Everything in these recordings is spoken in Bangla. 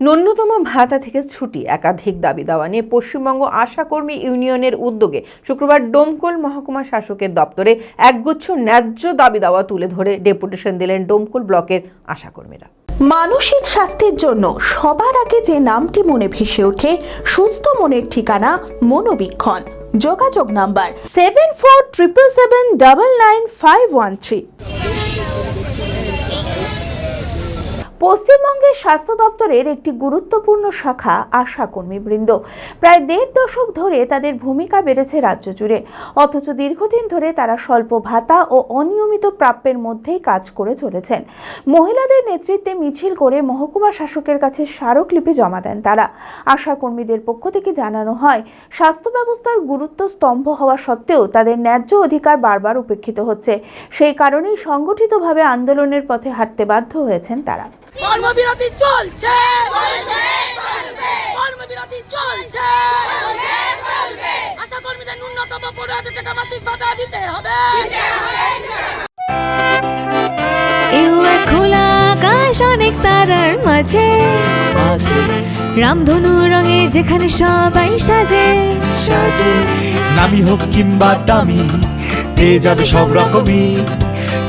ন্যূনতম ভাতা থেকে ছুটি, একাধিক দাবি দেওয়া নিয়ে পশ্চিমবঙ্গ আশাকর্মী ইউনিয়নের উদ্যোগে শুক্রবার ডোমকল মহকুমা শাসকের দপ্তরে একগুচ্ছ ন্যায্য দাবি দেওয়া তুলে ধরে ডেপুটেশন দিলেন ডোমকল ব্লকের আশাকর্মীরা মানসিক স্বাস্থ্যের জন্য সবার আগে যে নামটি মনে ভেসে ওঠে, সুস্থ মনের ঠিকানা মনোবীক্ষণ। যোগাযোগ number seven four triple seven double nine five one three পশ্চিমবঙ্গের স্বাস্থ্য দপ্তরের একটি গুরুত্বপূর্ণ শাখা আশা কর্মীবৃন্দ প্রায় দেড় দশক ধরে তাদের ভূমিকা বেড়েছে রাজ্য জুড়ে। অথচ দীর্ঘদিন ধরে তারা স্বল্প ভাতা ও অনিয়মিত প্রাপ্যের মধ্যেই কাজ করে চলেছেন। মহিলাদের নেতৃত্বে মিছিল করে মহকুমা শাসকের কাছে স্মারকলিপি জমা দেন তারা। আশা কর্মীদের পক্ষ থেকে জানানো হয়, স্বাস্থ্য ব্যবস্থার গুরুত্ব স্তম্ভ হওয়া সত্ত্বেও তাদের ন্যায্য অধিকার বারবার উপেক্ষিত হচ্ছে। সেই কারণেই সংগঠিতভাবে আন্দোলনের পথে হাঁটতে বাধ্য হয়েছেন তারা। কর্মবিরতি চলছে। কর্মবিরতি চলছে। আশা কর্মীদের ন্যূনতম পনেরো হাজার টাকা মাসিক ভাতা দিতে হবে। খোলা আকাশ অনেক তারার মাঝে। রামধনু রঙে যেখানে সবাই সাজে। সাজে নামি হোক কিংবা দামি পেয়ে যাবে সব রকমই।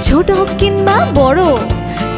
ছোট হোক কিংবা বড়